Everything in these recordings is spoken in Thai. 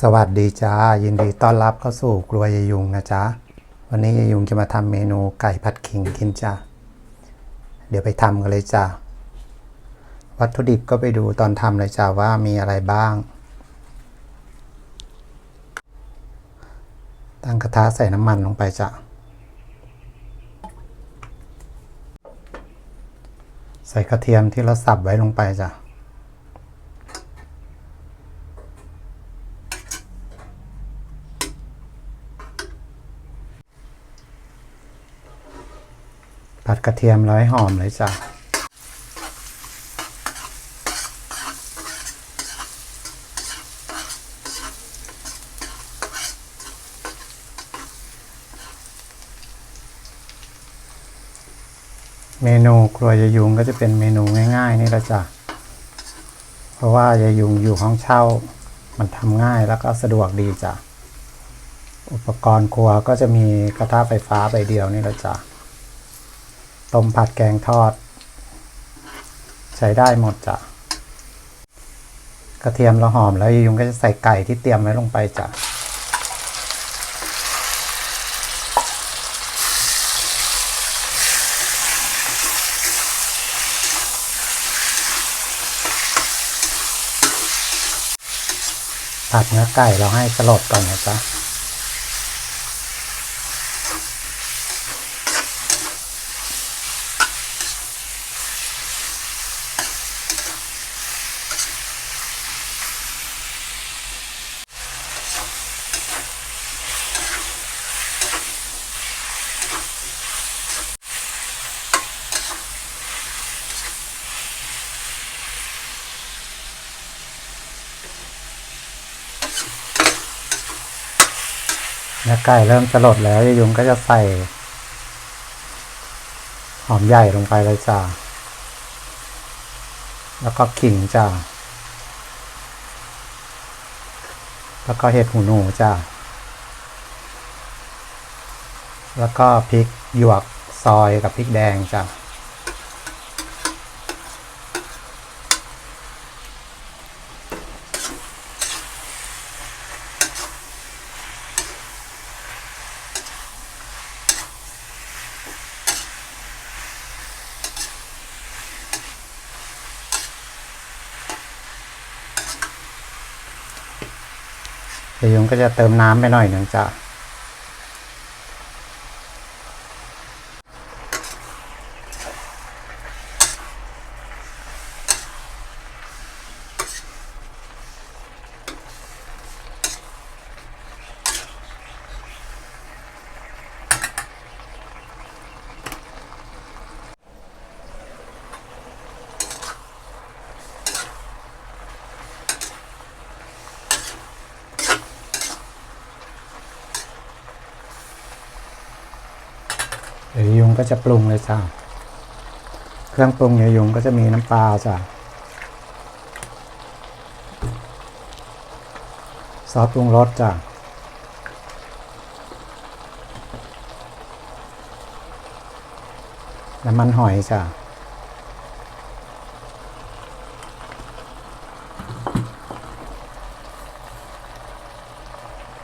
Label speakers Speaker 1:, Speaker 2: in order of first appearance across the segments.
Speaker 1: สวัสดีจ้า ยินดีต้อนรับเข้าสู่ครัวยายยุงนะจ๊ะ วันนี้ยายยุงจะมาทำเมนูไก่ผัดขิงกินจ้าเดี๋ยวไปทำกันเลยจ้าวัตถุดิบก็ไปดูตอนทำเลยจ้าว่ามีอะไรบ้าง ตั้งกระทะใส่น้ำมันลงไปจ้ะใส่กระเทียมที่เราสับไว้ลงไปจ้ะ ผัดกระเทียมร้อยหอมเลยจ้ะเมนูครัวยายยุงก็จะเป็นเมนูง่าย ๆ นี่ละจ้ะ เพราะว่ายายยุงอยู่ห้องเช่า มันทำง่ายแล้วก็สะดวกดีจ้ะ อุปกรณ์ครัวก็จะมีกระทะไฟฟ้าใบเดียวนี่ละจ้ะ ต้มผัดแกงทอด ใช้ได้หมดจ้ะกระเทียมเราหอมแล้วยุงก็จะใส่ไก่ที่เตรียมไว้ลงไปจ้ะผัดเนื้อไก่เราให้สลดก่อนนะจ๊ะ เนื้อไก่เริ่มจะหลดแล้วยายยุงก็จะใส่ หอมใหญ่ลงไปเลยจ้าแล้วก็ขิงจ้าแล้วก็เห็ดหูหนูจ้าแล้วก็พริกหยวกซอยกับพริกแดงจ้า ยวยมก็จะเติมน้ำไปหน่อยหนึ่งจ้ะ เดี๋ยวยงก็จะปรุงเลยจ้าเครื่องปรุงเดี๋ยวยยุงก็จะมีน้ำปลาจ้ะซอสปรุงรสจ้ะน้ำมันหอยจ้ะ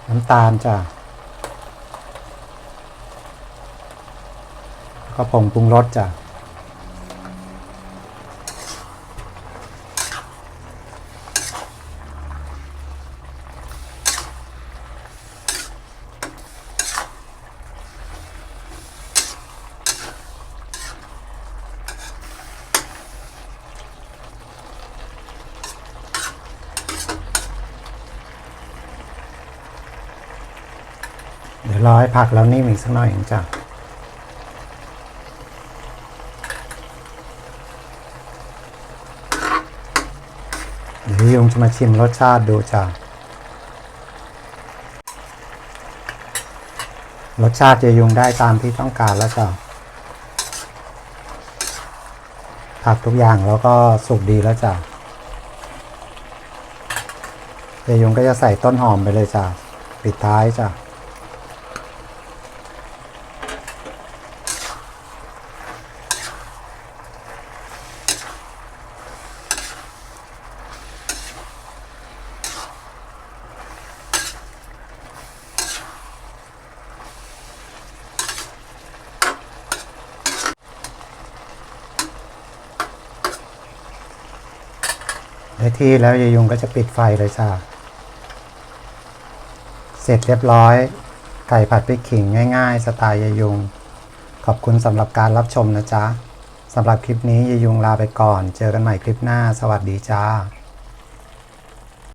Speaker 1: น้ำตาลจ้ะ ก็ผงปรุงรสจ้ะเดี๋ยวรอให้ผักแล้วนิ่มอีกสักหน่อยหนึ่งจ้ะ เดี๋ยวยงจะมาชิมรสชาติดูจ้ารสชาติจะยุงได้ตามที่ต้องการแล้วจ้ะผักทุกอย่างแล้วก็สุกดีแล้วจ้ะเจยุงก็จะใส่ต้นหอมไปเลยจ้ะปิดท้ายจ้ะ ได้ที่แล้วยายยุงก็จะปิดไฟเลยจ้าเสร็จเรียบร้อย ไก่ผัดพริกขิงง่ายๆ สไตล์ยายยุง ขอบคุณสำหรับการรับชมนะจ๊ะสำหรับคลิปนี้ยายยุงลาไปก่อน เจอกันใหม่คลิปหน้า สวัสดีจ้า